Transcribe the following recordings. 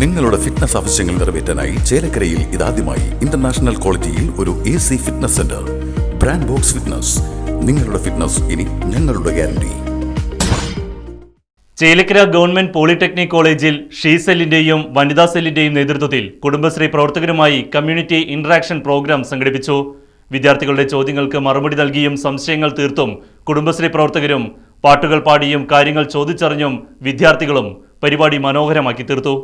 നിങ്ങളുടെ ഫിറ്റ്നസ് ആവശ്യങ്ങൾ നിറവേറ്റാനായി ചേലക്കരയിൽ ഇതാദ്യമായി ഇന്റർനാഷണൽ ക്വാളിറ്റിയിൽ ഒരു A C fitness centre brand Box fitness നിങ്ങളുടെ ഫിറ്റ്നസ് ഇനി ഞങ്ങളുടെ ഗ്യാരണ്ടി ചേലക്കര ഗവൺമെന്റ് പോളിടെക്നിക് കോളേജിൽ ഷീ സെല്ലിന്റെയും വനിതാ സെല്ലിന്റെയും നേതൃത്വത്തിൽ കുടുംബശ്രീ പ്രവർത്തകരുമായി കമ്മ്യൂണിറ്റി ഇന്ററാക്ഷൻ പ്രോഗ്രാം സംഘടിപ്പിച്ചു. വിദ്യാർത്ഥികളുടെ ചോദ്യങ്ങൾക്ക് മറുപടി നൽകിയും സംശയങ്ങൾ തീർത്തും കുടുംബശ്രീ പ്രവർത്തകരും പാട്ടുകൾ പാടിയും കാര്യങ്ങൾ ചോദിച്ചറിഞ്ഞും വിദ്യാർത്ഥികളും പരിപാടി മനോഹരമാക്കി തീർത്തു.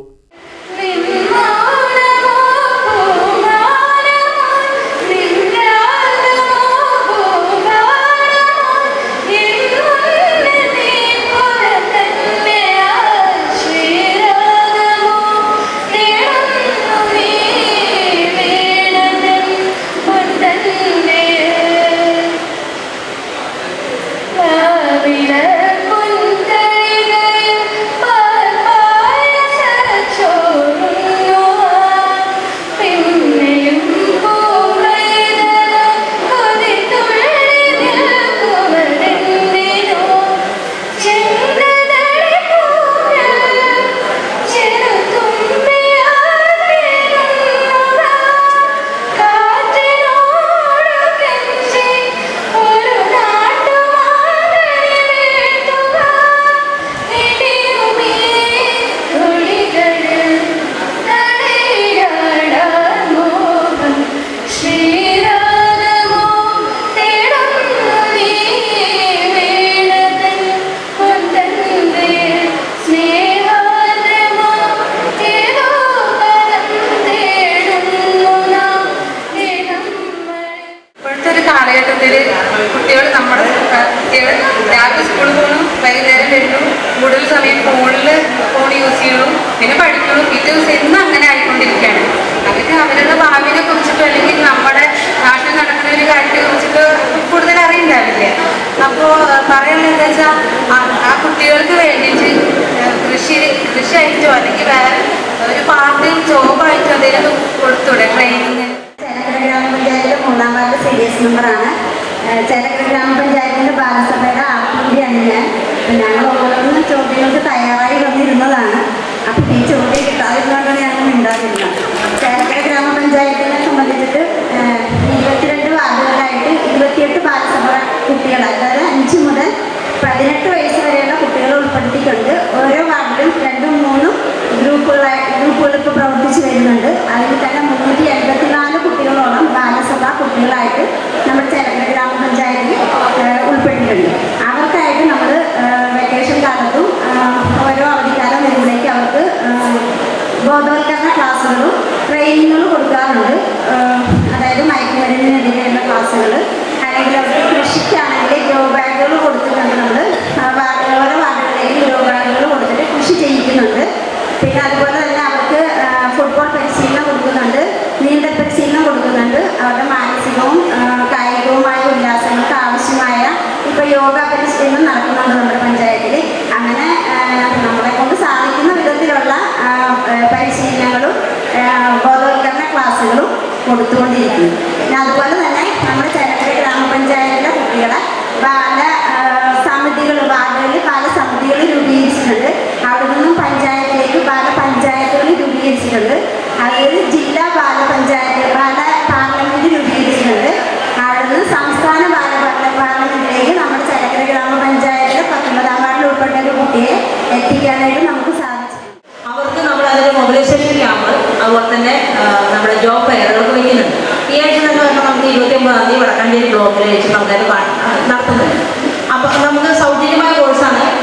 കോഴ്സിലോ അല്ലെങ്കിൽ വേറെ ഒരു പാർട്ട് ടൈം ജോബായിട്ട് എന്തെങ്കിലും കൊടുത്തൂടെ ട്രെയിനിങ് ഗ്രാമപഞ്ചായത്തിലെ മൂന്നാം വാർഡ് സി ഡി എസ് മെമ്പറാണ് ചേലക്കര ഗ്രാമപഞ്ചായത്തിന്റെ ഭാഗസഭയുടെ ആർക്കുണ്ടിയാണ് ഞാൻ. ഞങ്ങൾ ഓരോന്ന് ചോദ്യങ്ങൾക്ക് തയ്യാറായി വന്നിരുന്നതാണ്.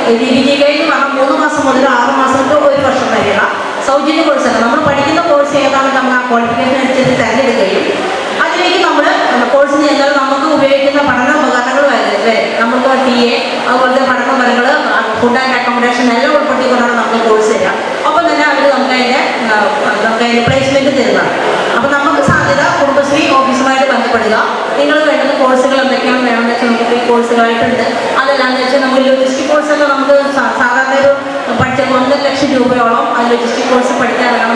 ദീപികയിൽ പറഞ്ഞാൽ മൂന്ന് മാസം മുതൽ ആറ് മാസം തൊട്ട് ഒരു വർഷം വരെയുള്ള സൗജന്യ കോഴ്സാണ് നമ്മൾ പഠിക്കുന്ന കോഴ്സ് ഏതാണ് നമ്മൾ ആ ക്വാളിഫിക്കേഷൻ അനുസരിച്ച് തിരഞ്ഞെടുക്കുകയും അതിലേക്ക് നമ്മൾ കോഴ്സ് ചെയ്യുന്നത് നമുക്ക് ഉപയോഗിക്കുന്ന പഠന ഉപകരണങ്ങൾ വരെ നമുക്ക് ടി എ അതുപോലത്തെ പഠന ഉപകരണങ്ങൾ ഫുഡ് ആൻഡ് അക്കോമഡേഷൻ എല്ലാം ഉൾപ്പെടുത്തിക്കൊണ്ടാണ് നമ്മൾ കോഴ്സ് ചെയ്യുക അപ്പം തന്നെ അവർ നമുക്ക് അതിന്റെ നമുക്ക് അതിന്റെ പ്ലേസ്മെന്റ് തരുന്നതാണ്. അപ്പം നമുക്ക് സാധ്യത 25 su partida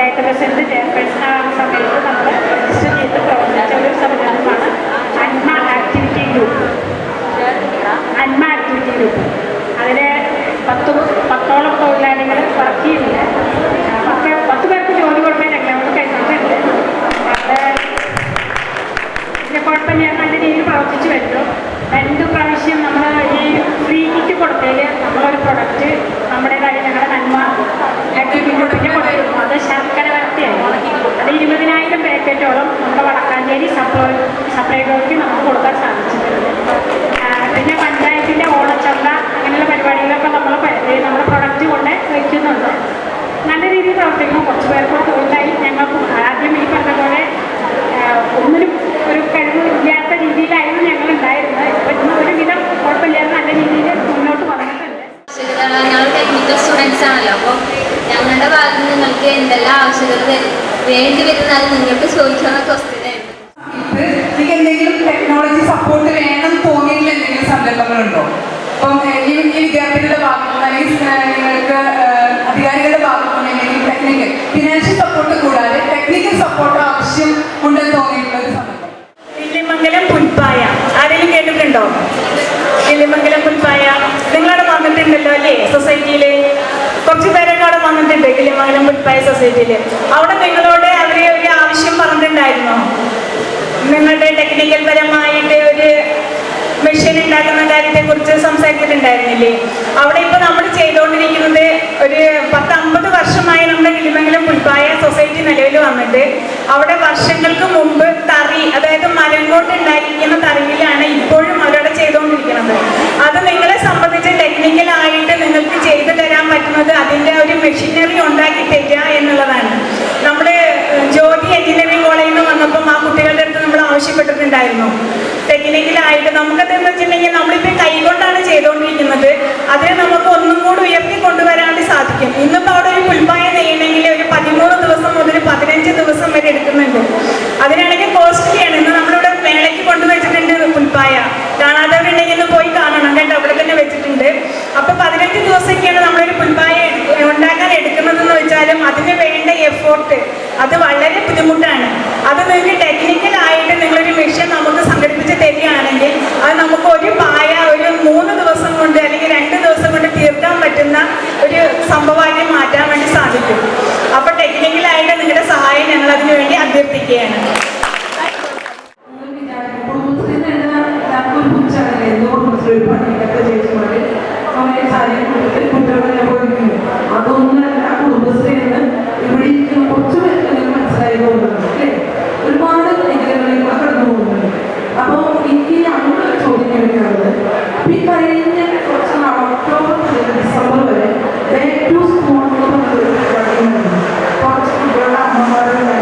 panchayat president chairperson ആ സമയത്ത് നമ്മൾ രജിസ്റ്റർ ചെയ്ത് പ്രവർത്തിച്ച ഒരു സംരംഭമാണ് ടെക്നിക്കൽ സ്റ്റുഡൻസ് ആണല്ലോ അപ്പോൾ ഞങ്ങളുടെ ഭാഗത്ത് നിങ്ങൾക്ക് എന്തെല്ലാം ആവശ്യകത വേണ്ടി വരുന്നത് നിങ്ങൾക്ക് ചോദിക്കാവുന്ന ക്വസ്റ്റ്യൻ ആയിരുന്നു. നിങ്ങൾക്ക് എന്തെങ്കിലും ടെക്നോളജി സപ്പോർട്ട് വേണം തോന്നിയിട്ടുള്ള എന്തെങ്കിലും സംരംഭങ്ങളുണ്ടോ അപ്പം ഈ വിദ്യാർത്ഥികളുടെ ഭാഗത്തു നിന്ന് അല്ലെങ്കിൽ നിങ്ങൾക്ക് അധികാരികളുടെ ഭാഗത്തു എന്തെങ്കിലും ടെക്നിക്കൽ ഫിനാൻഷ്യൽ സപ്പോർട്ട് കൂടാതെ ടെക്നിക്കൽ സപ്പോർട്ട് ആവശ്യം ഉണ്ടെന്ന് തോന്നിയിട്ടുള്ള ഒരു സംരംഭം കിള്ളിമംഗലം പുൽപ്പായ. ആരെങ്കിലും കേട്ടിട്ടുണ്ടോ? കിള്ളിമംഗലം പുൽപ്പായ. നിങ്ങളവിടെ വന്നിട്ടുണ്ടല്ലോ അല്ലേ? സൊസൈറ്റിയിൽ കുറച്ച് പേരൊക്കെ അവിടെ വന്നിട്ടുണ്ട് കിള്ളിമംഗലം പുൽപ്പായ സൊസൈറ്റിയിൽ അവിടെ നിങ്ങളോട് അവരെ ഒരു ആവശ്യം പറഞ്ഞിട്ടുണ്ടായിരുന്നോ. നിങ്ങളുടെ ടെക്നിക്കൽ പരമായിട്ട് ഒരു മെഷീൻ ഉണ്ടാക്കുന്ന കാര്യത്തെ കുറിച്ച് സംസാരിച്ചിട്ടുണ്ടായിരുന്നില്ലേ? അവിടെ ഇപ്പൊ നമ്മൾ ചെയ്തുകൊണ്ടിരിക്കുന്നത് ഒരു പത്ത് അമ്പത് വർഷമായി നമ്മുടെ കിളിമംഗലം പുൽപ്പായ സൊസൈറ്റി നിലവിൽ വന്നിട്ട് അവിടെ വർഷങ്ങൾക്ക് മുമ്പ് തറി അതായത് മരം കൊണ്ട് ഉണ്ടായിരിക്കുന്ന തറിയിലാണ് ഇപ്പോഴും അവരവിടെ ചെയ്തുകൊണ്ടിരിക്കുന്നത് അത് നിങ്ങളെ സംബന്ധിച്ച് ടെക്നിക്കലായിട്ട് നിങ്ങൾക്ക് ചെയ്തു പറ്റുന്നത് അതിന്റെ ഒരു മെഷീനറി ഉണ്ടാക്കി തരിക എന്നുള്ളതാണ്. നമ്മുടെ ജ്യോതി എഞ്ചിനീയറിംഗ് കോളേജിൽ നിന്ന് വന്നപ്പം ആ കുട്ടികളുടെ അടുത്ത് നമ്മൾ ആവശ്യപ്പെട്ടിട്ടുണ്ടായിരുന്നു. ടെക്നിക്കലായിട്ട് നമുക്കതെന്ന് വെച്ചിട്ടുണ്ടെങ്കിൽ നമ്മളിപ്പോൾ കൈകൊണ്ടാണ് ചെയ്തുകൊണ്ടിരിക്കുന്നത് അതിനെ നമുക്ക് ഒന്നും കൂടി ഉയർത്തി കൊണ്ടുവരാൻ വേണ്ടി സാധിക്കും ഇന്നിപ്പോൾ അവിടെ ഒരു പുൽപ്പായ നെയ്യണമെങ്കിൽ ഒരു പതിമൂന്ന് ദിവസം മുതൽ പതിനഞ്ച് ദിവസം വരെ എടുക്കുന്നുണ്ട് അതിനാണെങ്കിൽ കോസ്റ്റ്ലിയാണ് ഇന്ന് നമ്മളിവിടെ മേളയ്ക്ക് കൊണ്ടുവച്ചിട്ടുണ്ട് പുൽപ്പായ കാണാത്തവരുണ്ടെങ്കിൽ ഒന്ന് പോയി കാണണം കേട്ടോ അവിടെ തന്നെ വെച്ചിട്ടുണ്ട് അപ്പൊ പതിനഞ്ച് ദിവസമൊക്കെയാണ് നമ്മളൊരു പുൽപ്പായ എടുക്ക- ഉണ്ടാക്കാൻ എടുക്കുന്നതെന്ന് വെച്ചാലും അതിന് വേണ്ട എഫോർട്ട് അത് വളരെ ബുദ്ധിമുട്ടാണ് അത് നിങ്ങൾക്ക് ടെക്നിക്കലായിട്ട് നിങ്ങളൊരു മെഷീൻ നമുക്ക് സംഘടിപ്പിച്ച് തരികയാണെങ്കിൽ അത് നമുക്ക് ഒരു പായ ഒരു മൂന്ന് ദിവസം കൊണ്ട് അല്ലെങ്കിൽ രണ്ട് ദിവസം കൊണ്ട് തീർക്കാൻ പറ്റുന്ന ഒരു സംഭവമാക്കി മാറ്റാൻ വേണ്ടി സാധിക്കും അപ്പൊ ടെക്നിക്കലായിട്ട് നിങ്ങളുടെ സഹായം ഞങ്ങൾ അതിനു വേണ്ടി അഭ്യർത്ഥിക്കുകയാണ് അതൊന്നല്ല കുടുംബശ്രീ എന്ന് ഇവിടെ ഇരിക്കുന്ന കുറച്ച് പേർക്ക് നിങ്ങൾ മനസ്സിലായതുകൊണ്ടാണ് അല്ലേ ഒരുപാട് മേഖലകളിൽ കൂടെ കടന്നു പോകുന്നുണ്ട് അപ്പോൾ എനിക്ക് ഞങ്ങൾ ചോദ്യം ചോദിക്കാറുള്ളത് അപ്പൊ ഈ കഴിഞ്ഞ കുറച്ച് നാൾ ഒക്ടോബർ മുതൽ ഡിസംബർ വരെ ബാക്ക് ടു സ്കൂൾ എന്ന് പറഞ്ഞൊരു പരിപാടി ഉണ്ടായിരുന്നു. കുറച്ച് കുട്ടികളുടെ അമ്മമാരുടെ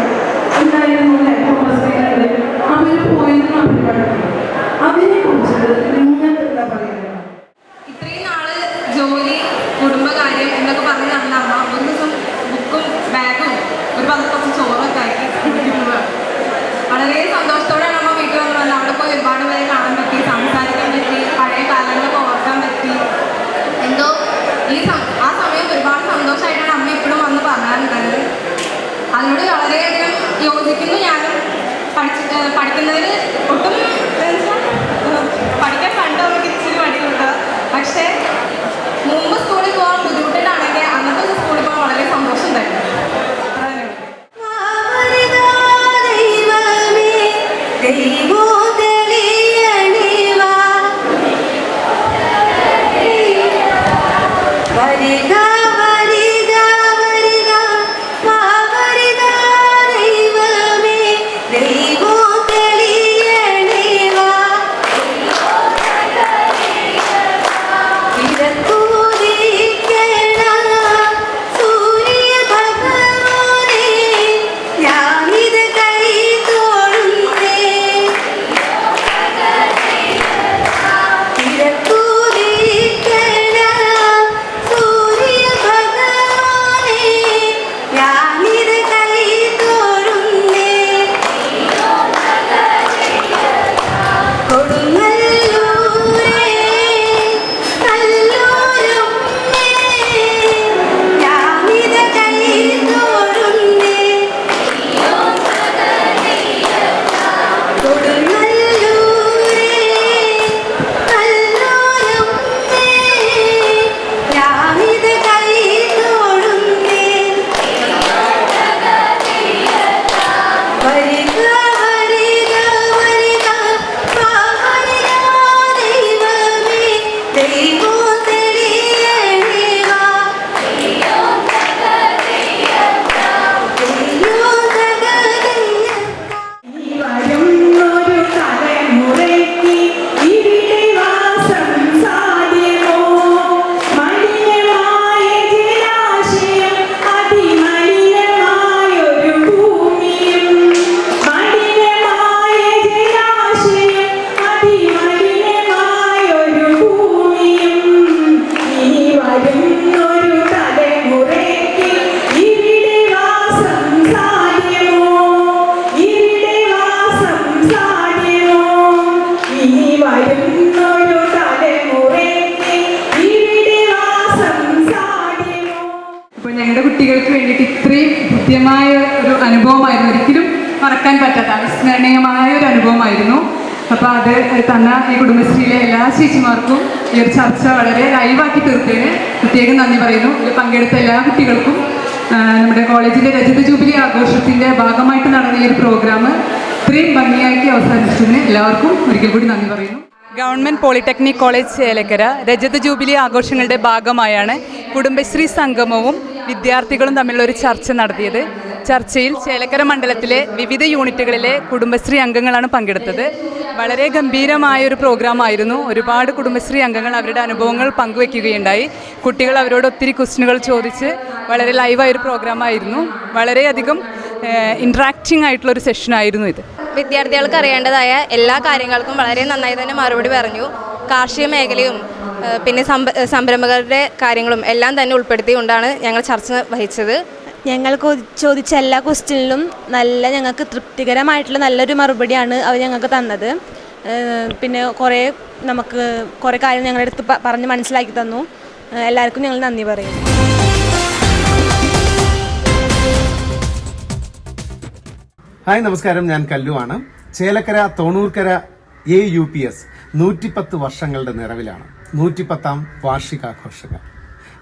ഉണ്ടായിരുന്നു അല്ലേ കുടുംബശ്രീകളുടെ അവർ പോയിരുന്ന പരിപാടി അതിനെ കുറിച്ചിട്ട് നിങ്ങൾ എന്താ പറയുന്നത് ഇത്രയും നാൾ ജോലി കുടുംബകാര്യം എന്നൊക്കെ പറഞ്ഞ് നടന്ന അമ്മ ഒരു ദിവസം ബുക്കും ബാഗും ഒരു പത്ത് കുറച്ച് ചോറൊക്കെ ആക്കി വളരെ സന്തോഷത്തോടെയാണ് അമ്മ വീട്ടിൽ വന്ന് വന്നത്. അവിടെ പോയി ഒരുപാട് പേരെ കാണാൻ പറ്റി സംസാരിക്കാൻ പറ്റി പഴയ കാലങ്ങളൊക്കെ ഓർക്കാൻ പറ്റി. എന്തോ ഈ ആ സമയം ഒരുപാട് സന്തോഷമായിട്ടാണ് അമ്മ ഇപ്പോഴും വന്ന് പറയാറുണ്ടായത് അതിനോട് വളരെയധികം യോജിക്കുന്നു ഞാനും. പഠിച്ച് പഠിക്കുന്നതിന് ഒട്ടും പഠിക്കാൻ കണ്ടോ നമുക്ക് ഇച്ചിരി പഠിക്കുന്നുണ്ട് പക്ഷേ പറ്റാത്ത അവിസ്മരണീയമായ ഒരു അനുഭവമായിരുന്നു. അപ്പോൾ അത് തന്ന ഈ കുടുംബശ്രീയിലെ എല്ലാ ചേച്ചിമാർക്കും ഈ ഒരു ചർച്ച വളരെ ലൈവാക്കി തീർത്തതിന് പ്രത്യേകം നന്ദി പറയുന്നു. ഇതിൽ പങ്കെടുത്ത എല്ലാ കുട്ടികൾക്കും നമ്മുടെ കോളേജിന്റെ രജത ജൂബിലി ആഘോഷത്തിന്റെ ഭാഗമായിട്ട് നടന്ന ഈ ഒരു പ്രോഗ്രാം ഇത്രയും ഭംഗിയാക്കി അവസാനിച്ചതിന് എല്ലാവർക്കും ഒരിക്കൽ കൂടി നന്ദി പറയുന്നു. ഗവൺമെന്റ് പോളിടെക്നിക് കോളേജ് ചേലക്കര രജത ജൂബിലി ആഘോഷങ്ങളുടെ ഭാഗമായാണ് കുടുംബശ്രീ സംഗമവും വിദ്യാർത്ഥികളും തമ്മിലുള്ള ഒരു ചർച്ച നടത്തിയത്. ചർച്ചയിൽ ചേലക്കര മണ്ഡലത്തിലെ വിവിധ യൂണിറ്റുകളിലെ കുടുംബശ്രീ അംഗങ്ങളാണ് പങ്കെടുത്തത്. വളരെ ഗംഭീരമായ ഒരു പ്രോഗ്രാം ആയിരുന്നു. ഒരുപാട് കുടുംബശ്രീ അംഗങ്ങൾ അവരുടെ അനുഭവങ്ങൾ പങ്കുവെക്കുകയുണ്ടായി. കുട്ടികൾ അവരോട് ഒത്തിരി ക്വസ്റ്റ്യനുകൾ ചോദിച്ച് വളരെ ലൈവായ ഒരു പ്രോഗ്രാം ആയിരുന്നു. വളരെയധികം ഇൻട്രാക്റ്റിംഗ് ആയിട്ടുള്ള ഒരു സെഷൻ ആയിരുന്നു ഇത്. വിദ്യാർത്ഥികൾക്ക് അറിയേണ്ടതായ എല്ലാ കാര്യങ്ങൾക്കും വളരെ നന്നായി തന്നെ മറുപടി പറഞ്ഞു. കാർഷിക മേഖലയും പിന്നെ സംരംഭകരുടെ കാര്യങ്ങളും എല്ലാം തന്നെ ഉൾപ്പെടുത്തിക്കൊണ്ടാണ് ഞങ്ങൾ ചർച്ച വഹിച്ചത്. ഞങ്ങൾ ചോദിച്ച എല്ലാ ക്വസ്റ്റ്യനിലും നല്ല ഞങ്ങൾക്ക് തൃപ്തികരമായിട്ടുള്ള നല്ലൊരു മറുപടിയാണ് അവർ ഞങ്ങൾക്ക് തന്നത്. പിന്നെ കുറേ നമുക്ക് കുറേ കാര്യം ഞങ്ങളുടെ അടുത്ത് പറഞ്ഞ് മനസ്സിലാക്കി തന്നു. എല്ലാവർക്കും ഞങ്ങൾ നന്ദി പറയുന്നു. ഹായ് നമസ്കാരം. ഞാൻ കല്ലുവാണ് Chelakkara Thonurkkara A U P S നൂറ്റിപ്പത്ത് വർഷങ്ങളുടെ നിറവിലാണ്. നൂറ്റിപ്പത്താം വാർഷികാഘോഷങ്ങൾ.